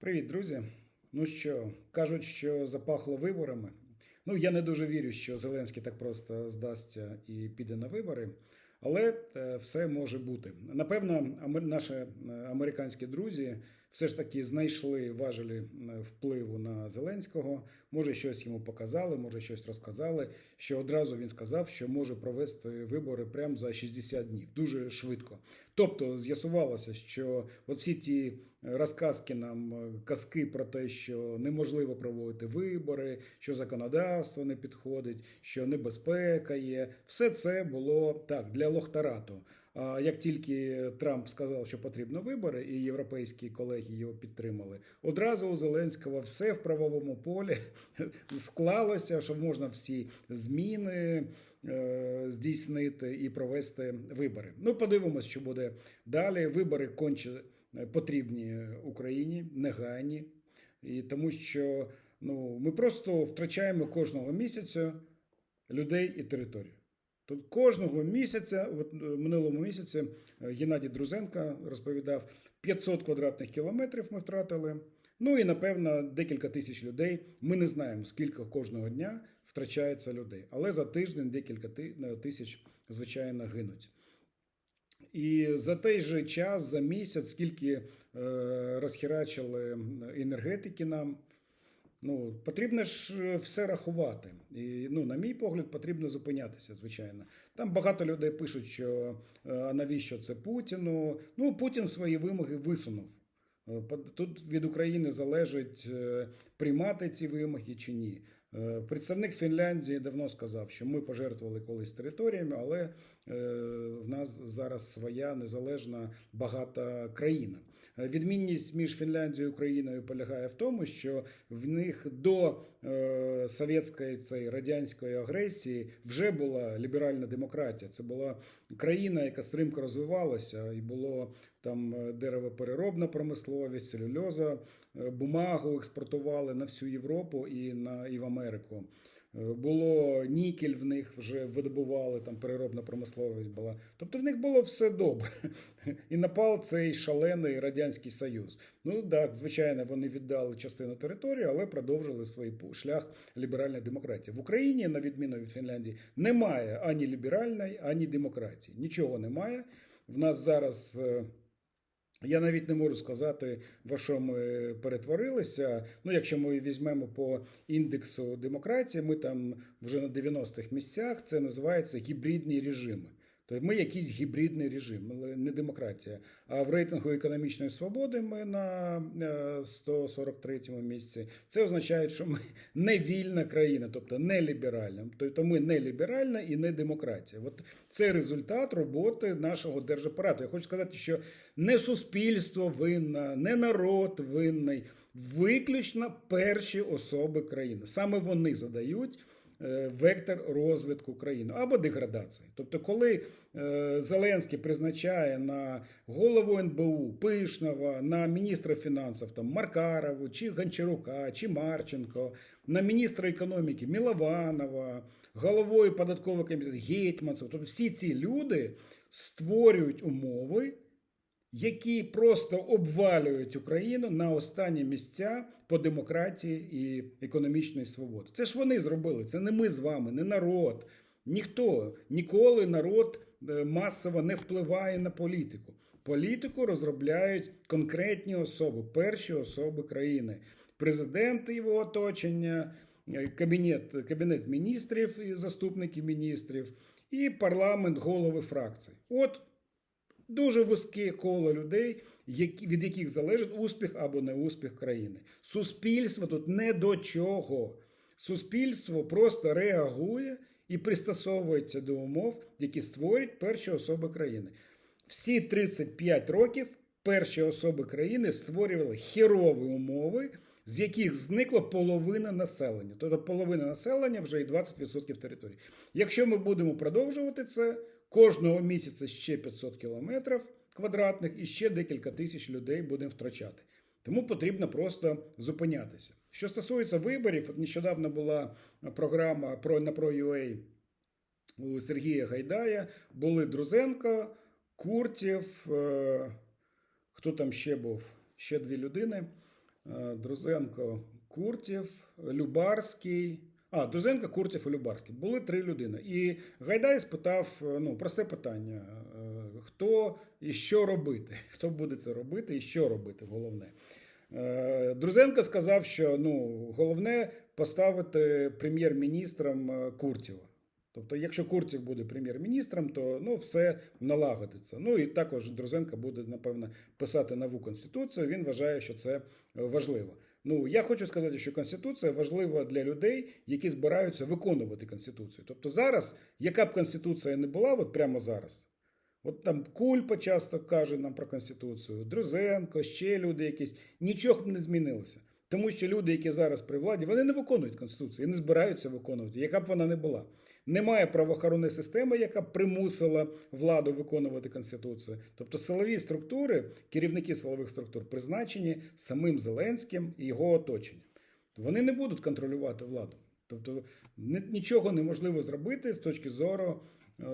Привіт, друзі. Ну що, кажуть, що запахло виборами. Ну, я не дуже вірю, що Зеленський так просто здасться і піде на вибори, але е, все може бути. Напевно, наші е, американські друзі все ж таки знайшли важелі е, впливу на Зеленського. Може, щось йому показали, може, щось розказали. Що одразу він сказав, що може провести вибори прямо за 60 днів, дуже швидко. Тобто з'ясувалося, що от всі ті розказки нам е, казки про те, що неможливо проводити вибори, що законодавство не підходить, що небезпека є. Все це було так для лохтарату. Як тільки Трамп сказав, що потрібно вибори, і європейські колеги його підтримали, одразу у Зеленського все в правовому полі склалося, що можна всі зміни е, здійснити і провести вибори. Ну, подивимось, що буде далі. Вибори конче е, потрібні Україні, негайні, і тому що ну, ми просто втрачаємо кожного місяця людей і територію. Тут кожного місяця, от е, минулому місяці, е, Геннадій Друзенко розповідав, 500 квадратних кілометрів ми втратили. Ну і напевно декілька тисяч людей. Ми не знаємо, скільки кожного дня втрачається людей. Але за тиждень декілька е, тисяч, звичайно, гинуть. І за той же час, за місяць, скільки розхерачили енергетики нам. Ну, потрібно ж е, все рахувати. І, ну, на мій погляд, потрібно зупинятися, звичайно. Там багато людей пишуть, що е, а навіщо це Путіну? Ну, Путін свої вимоги висунув. Е, Тут від України залежить приймати ці вимоги чи ні. Е, Представник Фінляндії давно сказав, що ми пожертвували колись територіями, але е, в нас зараз своя незалежна багата країна. Е, Відмінність між Фінляндією і Україною полягає в тому, що в них до совєтської цієї радянської агресії вже була ліберальна демократія. Це була країна, яка стрімко розвивалася, і було там е, деревопереробна промисловість, целюльоза, е, бумагу експортували на всю Європу і на і в Америку. Е, Було нікель в них вже видобували, там переробна промисловість була. Тобто в них було все добре. І напав цей шалений Радянський Союз. Ну так, звичайно, вони віддали частину території, але продовжили свій шлях ліберальної демократії. В Україні, на відміну від Фінляндії, немає ані ліберальної, ані демократії. Нічого немає. В нас зараз. Я навіть не можу сказати, во що ми перетворилися. Ну, якщо ми візьмемо по індексу демократії, ми там вже на 90-х місцях. Це називається гібридні режими. Тобто ми якийсь гібридний режим, не демократія. А в рейтингу економічної свободи ми на е, 143-му місці. Це означає, що ми не вільна країна, тобто не ліберальна. Тобто ми не ліберальна і не демократія. От це результат роботи нашого держапарату. Я хочу сказати, що не суспільство винне, не народ винний, виключно перші особи країни. Саме вони задають е, вектор розвитку країни або деградації. Тобто, коли е, Зеленський призначає на голову НБУ Пишнова, на міністра фінансів там Маркарову, чи Гончарука, чи Марченко, на міністра економіки Мілованова, головою податкового комітету Гетьманцев, тобто всі ці люди створюють умови які просто обвалюють Україну на останні місця по демократії і економічної свободи. Це ж вони зробили, це не ми з вами, не народ. Ніхто ніколи народ е, масово не впливає на політику. Політику розробляють конкретні особи, перші особи країни, президент його оточення, е, кабінет, кабінет міністрів і заступники міністрів, і парламент, голови фракцій. От Дуже вузьке коло людей, від яких залежить успіх або неуспіх країни. Суспільство тут не до чого. Суспільство просто реагує і пристосовується до умов, які створюють перші особи країни. Всі 35 років перші особи країни створювали херові умови, з яких зникла половина населення. Тобто половина населення вже і 20% території. Якщо ми будемо продовжувати це, кожного місяця ще 500 кілометрів квадратних і ще декілька тисяч людей будемо втрачати. Тому потрібно просто зупинятися. Що стосується виборів, от нещодавно була програма про на ProUA у Сергія Гайдая, були Друзенко, Куртєв, е, хто там ще був? Ще дві людини. е, Друзенко, Куртєв, Любарський. А, Друзенко, Куртєв і Любарський. Були три людини. І Гайдай спитав е, ну, просте питання: е, хто і що робити? Хто буде це робити і що робити, головне. Е, Друзенко сказав, що ну, головне поставити прем'єр-міністром Куртєва. Тобто, якщо Куртєв буде прем'єр-міністром, то ну, все налагодиться. Ну і також Друзенко буде, напевно, писати нову конституцію. Він вважає, що це важливо. Ну, я хочу сказати, що Конституція важлива для людей, які збираються виконувати Конституцію. Тобто зараз, яка б Конституція не була, от прямо зараз. От там Кульпа часто каже нам про Конституцію, Друзенко, ще люди якісь. Нічого б не змінилося. Тому що люди, які зараз при владі, вони не виконують Конституцію і не збираються виконувати, яка б вона не була. Немає правоохоронної системи, яка примусила владу виконувати Конституцію. Тобто силові структури, керівники силових структур призначені самим Зеленським і його оточенням. Вони не будуть контролювати владу. Тобто нічого неможливо зробити з точки зору е,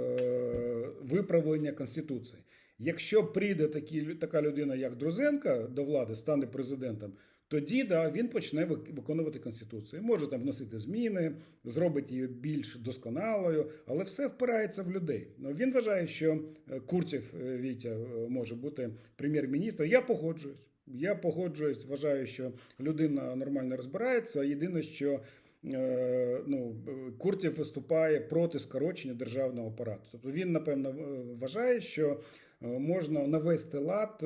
виправлення Конституції. Якщо прийде такі, така людина, як Друзенко, до влади, стане президентом, тоді да, він почне виконувати Конституцію. Може там вносити зміни, зробить її більш досконалою, але все впирається в людей. Ну, Він вважає, що Куртів Вітя може бути прем'єр-міністром. Я погоджуюсь. Я погоджуюсь, вважаю, що людина нормально розбирається. Єдине, що ну, Куртів виступає проти скорочення державного апарату. Тобто він, напевно, вважає, що можна навести лад.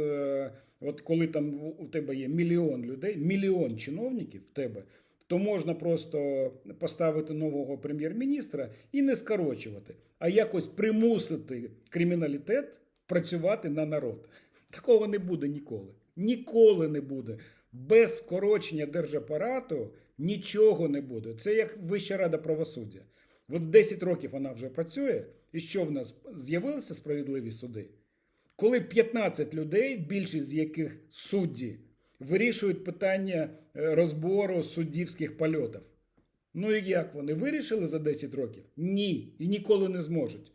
От коли там у тебе є мільйон людей, мільйон чиновників в тебе, то можна просто поставити нового прем'єр-міністра і не скорочувати, а якось примусити криміналітет працювати на народ. Такого не буде ніколи. Ніколи не буде. Без скорочення держапарату нічого не буде. Це як Вища рада правосуддя. От 10 років вона вже працює, і що в нас з'явилися справедливі суди? Коли 15 людей, більшість з яких судді, вирішують питання розбору суддівських польотів. Ну і як вони вирішили за 10 років? Ні. І ніколи не зможуть.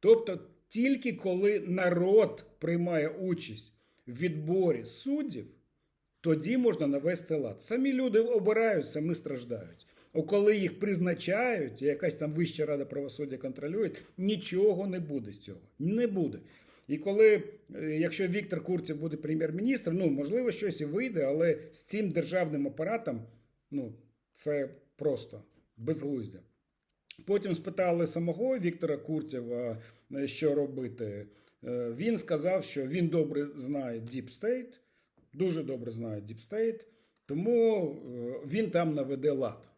Тобто, тільки коли народ приймає участь в відборі суддів, тоді можна навести лад. Самі люди обирають, самі страждають. А коли їх призначають, якась там Вища рада правосуддя контролює, нічого не буде з цього. Не буде. І коли, якщо Віктор Курців буде прем'єр-міністром, ну можливо, щось і вийде, але з цим державним апаратом ну, це просто безглуздя. Потім спитали самого Віктора Куртєва, що робити. Він сказав, що він добре знає Deep State, дуже добре знає Deep State, тому він там наведе лад.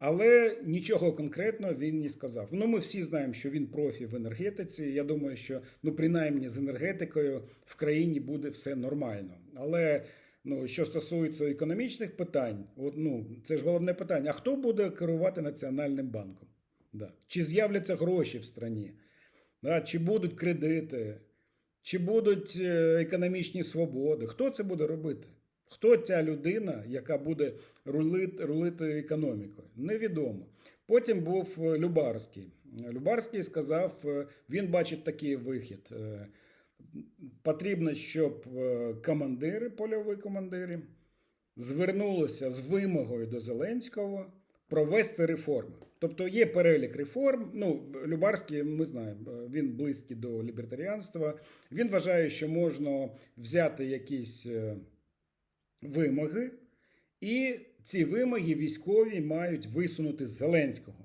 Але нічого конкретного він не сказав. Ну, ми всі знаємо, що він профі в енергетиці. Я думаю, що ну, принаймні з енергетикою в країні буде все нормально. Але ну, що стосується економічних питань, от, ну, це ж головне питання: а хто буде керувати Національним банком? Да. Чи з'являться гроші в страні? Да. Чи будуть кредити, чи будуть економічні свободи? Хто це буде робити? Хто ця людина, яка буде рулити, рулити економікою? Невідомо. Потім був Любарський. Любарський сказав, він бачить такий вихід. Потрібно, щоб командири, польові командири, звернулися з вимогою до Зеленського провести реформи. Тобто є перелік реформ. Ну, Любарський, ми знаємо, він близький до лібертаріанства. Він вважає, що можна взяти якісь вимоги, і ці вимоги військові мають висунути Зеленського.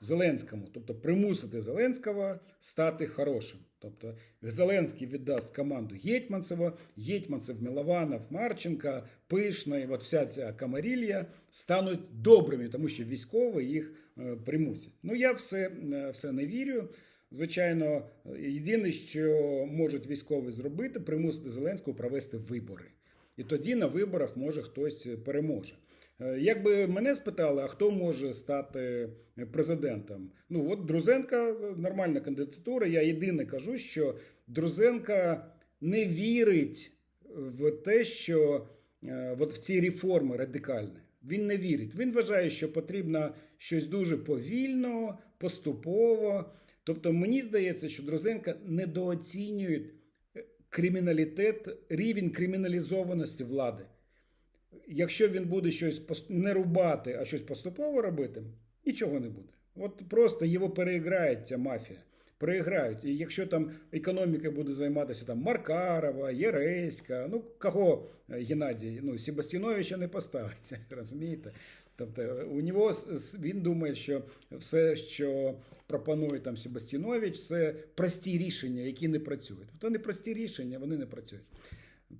Зеленському, тобто примусити Зеленського стати хорошим. Тобто Зеленський віддасть команду Гетьманцева, Гетьманцев, Мілованов, Марченка, Пишний, от вся ця камарілля стануть добрими, тому що військові їх примусять. Ну я все, все не вірю. Звичайно, єдине, що можуть військові зробити, примусити Зеленського провести вибори. І тоді на виборах може хтось переможе. Якби мене спитали, а хто може стати президентом? Ну от Друзенка нормальна кандидатура. Я єдине кажу, що Друзенка не вірить в те, що от в ці реформи радикальні. Він не вірить. Він вважає, що потрібно щось дуже повільно, поступово. Тобто, мені здається, що Друзенка недооцінює криміналітет, рівень криміналізованості влади. якщо він буде щось не рубати, а щось поступово робити, нічого не буде. От просто його переіграє ця мафія. Переіграють. І якщо там економіка буде займатися там Маркарова, Єреська, ну кого Геннадій, ну Себастіновича не поставиться, розумієте? Тобто у нього він думає, що все, що пропонує там Себастінович, це прості рішення, які не працюють. То не прості рішення, вони не працюють.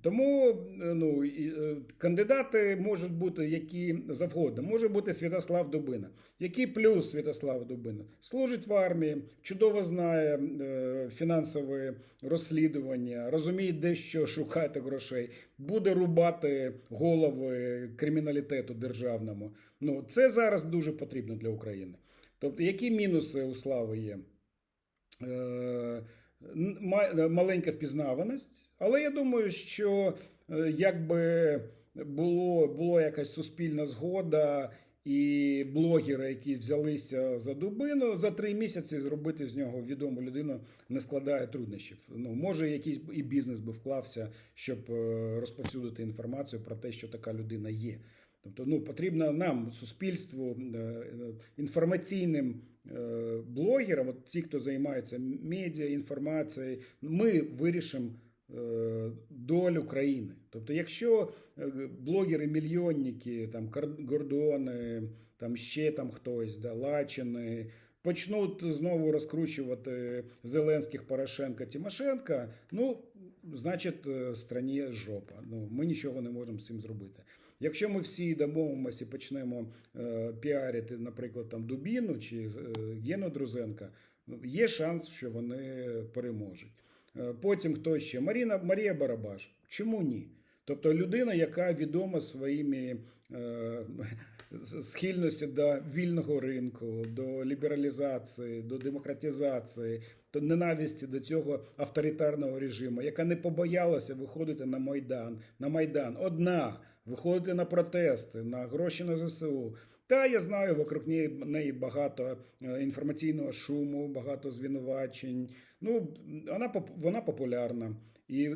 Тому е, ну, е, кандидати можуть бути які завгодно. Може бути Святослав Дубина. Який плюс Святослав Дубина? Служить в армії, чудово знає е, фінансове розслідування, розуміє, де що шукати грошей, буде рубати голови криміналітету державному. Ну, це зараз дуже потрібно для України. Тобто, які мінуси у слави є? Маленька впізнаваність, але я думаю, що е, якби було, було якась суспільна згода, і блогери, які взялися за дубину, за три місяці зробити з нього відому людину не складає труднощів. Ну, може, якийсь і бізнес би вклався, щоб е, розповсюдити інформацію про те, що така людина є. Тобто, ну потрібно нам, суспільству, е, інформаційним блогерам, от ті, хто займається медіа, інформацією, ми вирішимо долю країни. Тобто, якщо е, блогери-мільйонники, там Гордони, там ще там хтось, да, Лачини, почнуть знову розкручувати Зеленських, Порошенка, Тимошенка, ну, значить, е, страні жопа. Ну, ми нічого не можемо з цим зробити. Якщо ми всі домовимося і почнемо е, піарити, наприклад, там Дубіну чи е, Гену Друзенка, ну, є шанс, що вони переможуть. Е, Потім хто ще? Маріна, Марія Барабаш. Чому ні? Тобто людина, яка відома своїми е, схильності до вільного ринку, до лібералізації, до демократизації, до ненависті до цього авторитарного режиму, яка не побоялася виходити на Майдан, на Майдан одна, виходити на протести, на гроші на ЗСУ. Та я знаю, вокруг неї, багато е, інформаційного шуму, багато звинувачень. Ну, вона, вона популярна. І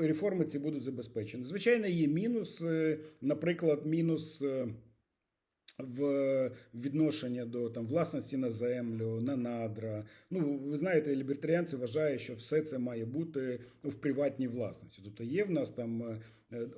реформи ці будуть забезпечені. Звичайно, є мінус, е, наприклад, мінус. е, В відношення до там власності на землю, на надра. Ну, ви знаєте, лібертаріанці вважають, що все це має бути в приватній власності. Тобто є в нас там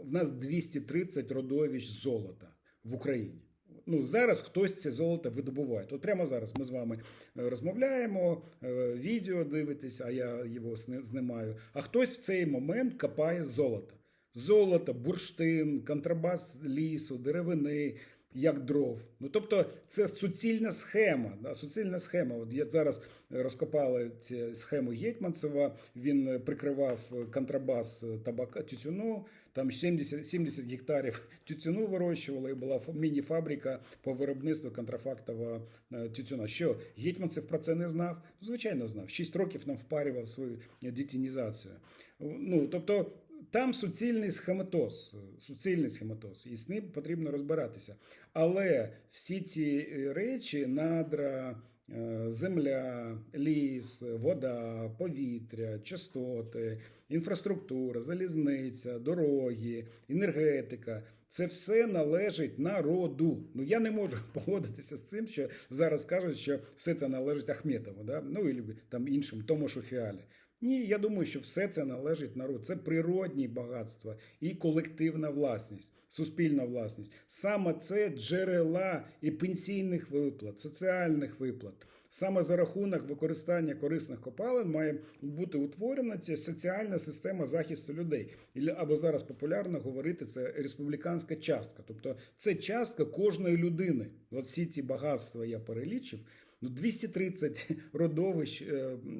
в нас 230 родовищ золота в Україні. Ну, зараз хтось це золото видобуває. От прямо зараз ми з вами е, розмовляємо, е, відео дивитесь, а я його знімаю. А хтось в цей момент копає золото. Золото, бурштин, контрабас лісу, деревини, як дров. Ну тобто це суцільна схема. Да, суцільна схема. От я зараз розкопали цю схему Гетьманцева. Він е, прикривав е, контрабас е, табака тютюну. Там 70, 70 гектарів тютюну вирощували, і була фа- міні-фабрика по виробництву контрафактового тютюна. Що Гетьманцев про це не знав? Звичайно, знав. Шість років нам впарював свою дітінізацію. Ну тобто. Там суцільний схематоз, суцільний схематоз, і з ним потрібно розбиратися. Але всі ці е, речі, надра, е, земля, ліс, вода, повітря, частоти, інфраструктура, залізниця, дороги, енергетика це все належить народу. Ну я не можу погодитися з цим, що зараз кажуть, що все це належить Ахметову, да? ну і там іншим, тому що фіалі. Ні, я думаю, що все це належить народу. Це природні багатства і колективна власність, суспільна власність. Саме це джерела і пенсійних виплат, соціальних виплат. Саме за рахунок використання корисних копалин має бути утворена ця соціальна система захисту людей. Або зараз популярно говорити це республіканська частка. Тобто це частка кожної людини. От всі ці багатства я перелічив. Ну, 230 родовищ е,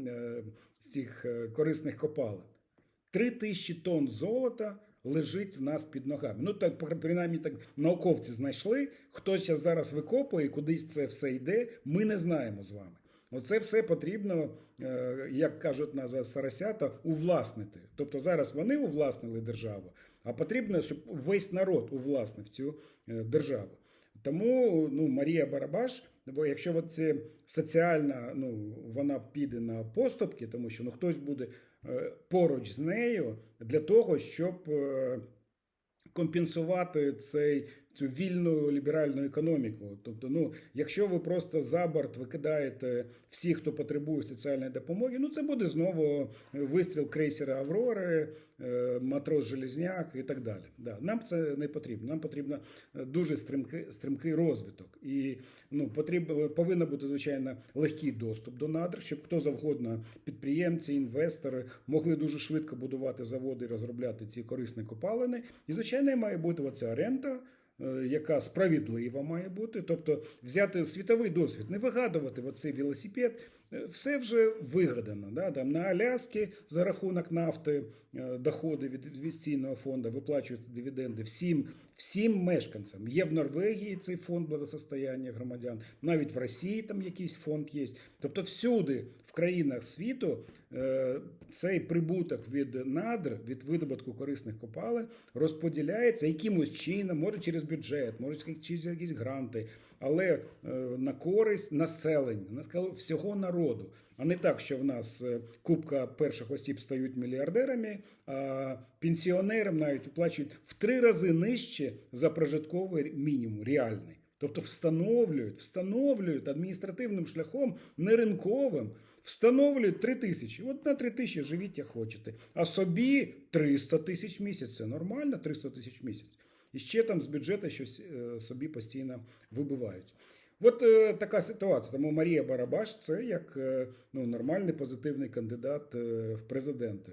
е, цих е, корисних копалин. 3 тисячі тонн золота лежить в нас під ногами. Ну, так, принаймні, так науковці знайшли. Хто ще зараз викопує, кудись це все йде, ми не знаємо з вами. Оце все потрібно, е, як кажуть на Сарасята, увласнити. Тобто зараз вони увласнили державу, а потрібно, щоб весь народ увласнив цю е, державу. Тому ну, Марія Барабаш, бо якщо от це соціальна, ну вона піде на поступки, тому що ну хтось буде е, поруч з нею для того, щоб е, компенсувати цей. Цю вільну ліберальну економіку. Тобто, ну, якщо ви просто за борт викидаєте всіх, хто потребує соціальної допомоги, ну це буде знову вистріл крейсера Аврори, е, матрос Железняк і так далі. Да, нам це не потрібно. Нам потрібно е, дуже стрімкий, стрімкий розвиток. І ну, потрібно, повинен бути, звичайно, легкий доступ до надр, щоб хто завгодно, підприємці, інвестори могли дуже швидко будувати заводи і розробляти ці корисні копалини. І, звичайно, має бути оця оренда. Е, Яка справедлива має бути, тобто взяти світовий досвід, не вигадувати оцей велосипед, Е, все вже вигадано. Да? Там на Аляскі за рахунок нафти е, доходи від інвестиційного фонду виплачують дивіденди всім, всім мешканцям. Є в Норвегії цей фонд благосостояння громадян, навіть в Росії там якийсь фонд є. Тобто, всюди в країнах світу е, цей прибуток від надр, від видобутку корисних копалин розподіляється якимось чином, може через бюджет, може через якісь гранти, але е, на користь населення, на всього народу. А не так, що в нас е, купка перших осіб стають мільярдерами, а пенсіонерам навіть виплачують в три рази нижче за прожитковий мінімум реальний. Тобто встановлюють, встановлюють адміністративним шляхом, не ринковим, встановлюють 3 тисячі. От на 3 тисячі живіть, як хочете. А собі 300 тисяч місяць. Це нормально, 300 тисяч місяць. І ще там з бюджету щось е, собі постійно вибивають. От е, така ситуація. Тому Марія Барабаш це як е, ну, нормальний позитивний кандидат е, в президенти.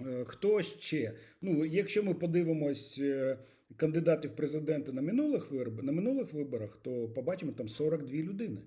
Е, Хто ще? Ну, якщо ми подивимось е, кандидатів в президенти на минулих виборах, на минулих виборах, то побачимо там 42 людини.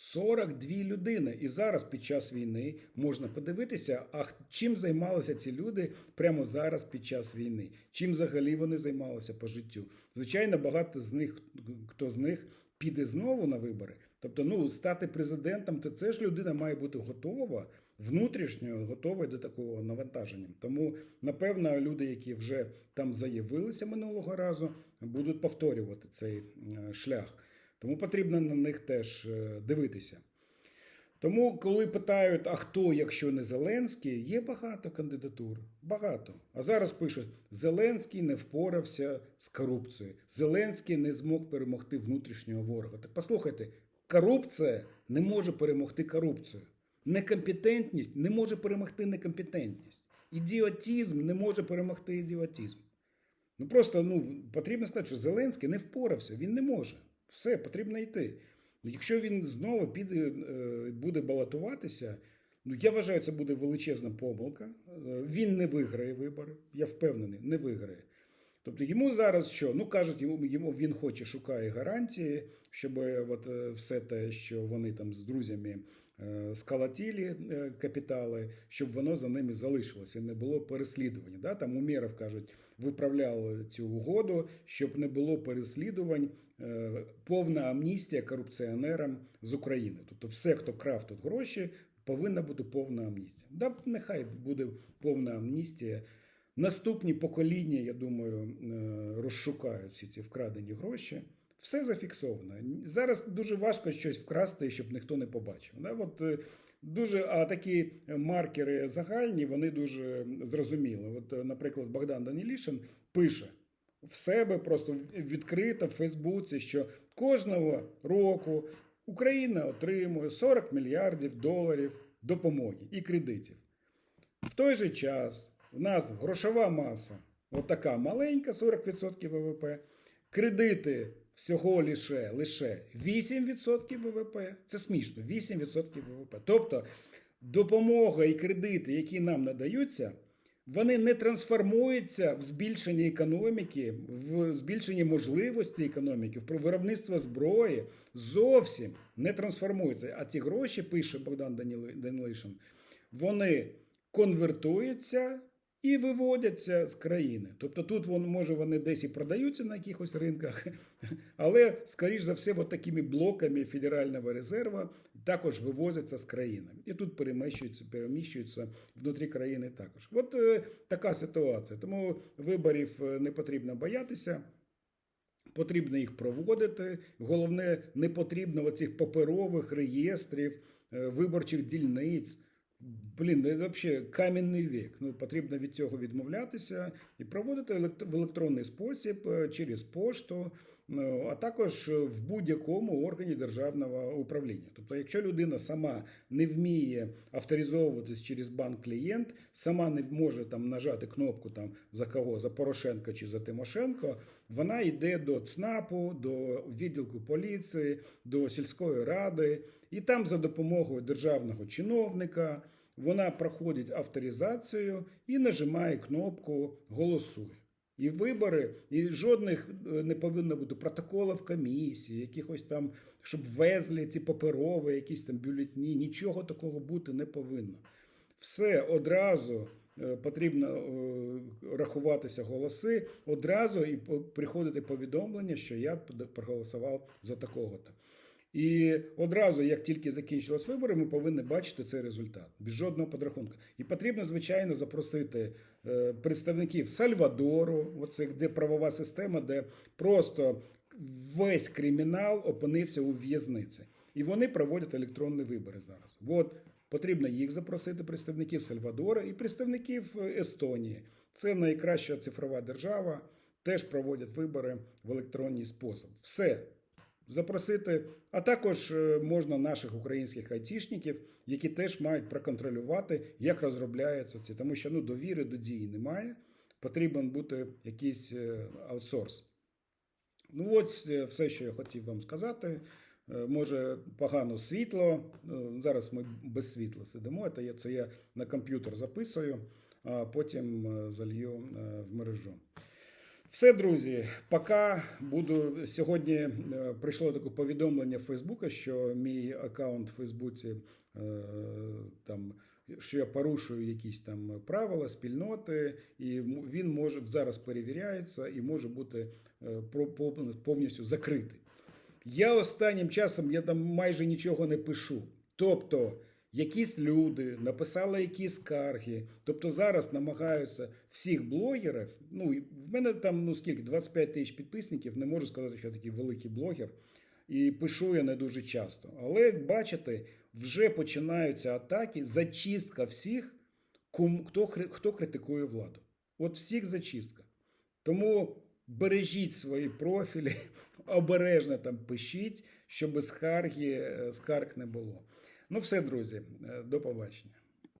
42 людини. І зараз під час війни можна подивитися, а чим займалися ці люди прямо зараз під час війни. Чим взагалі вони займалися по життю. Звичайно, багато з них, хто з них піде знову на вибори. Тобто, ну, стати президентом, то це ж людина має бути готова, внутрішньо готова до такого навантаження. Тому, напевно, люди, які вже там заявилися минулого разу, будуть повторювати цей е, шлях. Тому потрібно на них теж е, дивитися. Тому, коли питають, а хто, якщо не Зеленський, є багато кандидатур. Багато. А зараз пишуть: Зеленський не впорався з корупцією. Зеленський не змог перемогти внутрішнього ворога. Так послухайте, корупція не може перемогти корупцію. Некомпетентність не може перемогти некомпетентність. Ідіотізм не може перемогти ідіотізм. Ну просто ну, потрібно сказати, що Зеленський не впорався, він не може. Все, потрібно йти. Якщо він знову піде, е, буде балотуватися, ну я вважаю, це буде величезна помилка. Е, Він не виграє вибори. Я впевнений, не виграє. Тобто йому зараз що? Ну кажуть, йому, йому він хоче, шукає гарантії, щоб е, от все те, що вони там з друзями е, капітали, щоб воно за ними залишилося, не було переслідування. Да? Там Умєров, кажуть, виправляли цю угоду, щоб не було переслідувань, повна амністія корупціонерам з України. Тобто, все, хто крав тут гроші, повинна бути повна амністія. Да, нехай буде повна амністія. Наступні покоління, я думаю, е, розшукають всі ці вкрадені гроші. Все зафіксовано. Зараз дуже важко щось вкрасти, щоб ніхто не побачив. Да? От, е, дуже, а такі маркери загальні, вони дуже зрозуміли. От, е, наприклад, Богдан Данілішин пише в себе просто відкрито в Фейсбуці, що кожного року Україна отримує 40 мільярдів доларів допомоги і кредитів. В той же час в нас грошова маса отака маленька, 40% ВВП. Кредити всього лише, лише 8% ВВП. Це смішно, 8% ВВП. Тобто допомога і кредити, які нам надаються, вони не трансформуються в збільшенні економіки, в збільшенні можливості економіки, в виробництво зброї. Зовсім не трансформуються. А ці гроші, пише Богдан Данілишин, вони конвертуються і виводяться з країни. Тобто тут вон, може вони десь і продаються на якихось ринках, але, скоріш за все, от такими блоками Федерального резерву також вивозяться з країни. І тут переміщуються, переміщуються внутрі країни також. От е, така ситуація. Тому виборів е, не потрібно боятися. Потрібно їх проводити. Головне, не потрібно оцих паперових реєстрів, е, виборчих дільниць. Блін, це взагалі кам'яний вік. Ну, потрібно від цього відмовлятися і проводити в електронний спосіб е, через пошту, ну, а також в будь-якому органі державного управління. Тобто, якщо людина сама не вміє авторизовуватись через банк клієнт, сама не може там нажати кнопку там за кого, за Порошенка чи за Тимошенко, вона йде до ЦНАПу, до відділку поліції, до сільської ради, і там за допомогою державного чиновника вона проходить авторизацію і нажимає кнопку Голосуй. І вибори, і жодних е, не повинно бути протоколів комісії, якихось там, щоб везли ці паперові, якісь там бюлетні. Нічого такого бути не повинно. Все одразу е, потрібно е, рахуватися голоси, одразу і приходити повідомлення, що я проголосував за такого-то. І одразу, як тільки закінчились вибори, ми повинні бачити цей результат без жодного подрахунку. І потрібно, звичайно, запросити е, представників Сальвадору, оце де правова система, де просто весь кримінал опинився у в'язниці. І вони проводять електронні вибори зараз. От потрібно їх запросити, представників Сальвадора і представників Естонії. Це найкраща цифрова держава, теж проводять вибори в електронний спосіб. Все запросити, а також е, можна наших українських айтішників, які теж мають проконтролювати, як розробляються ці, тому що ну довіри до дії немає. Потрібен бути якийсь е, аутсорс. Ну, ось е, все, що я хотів вам сказати. Може, погано світло. Зараз ми без світла сидимо. Це я, це я на комп'ютер записую, а потім залью в мережу. Все, друзі, поки буду сьогодні е, прийшло таке повідомлення Фейсбука, що мій аккаунт в Фейсбуці е, там. Що я порушую якісь там правила спільноти, і він може зараз перевіряється і може бути е, повністю закритий. Я останнім часом я там майже нічого не пишу. Тобто, якісь люди написали якісь скарги. Тобто зараз намагаються всіх блогерів. Ну, в мене там ну скільки 25 тисяч підписників. Не можу сказати, що я такий великий блогер. І пишу я не дуже часто. Але як бачите, вже починаються атаки, зачистка всіх, ком- хто, хто критикує владу. От всіх зачистка. Тому бережіть свої профілі, обережно там пишіть, щоб скарги, е, скарг не було. Ну, все, друзі, е, до побачення.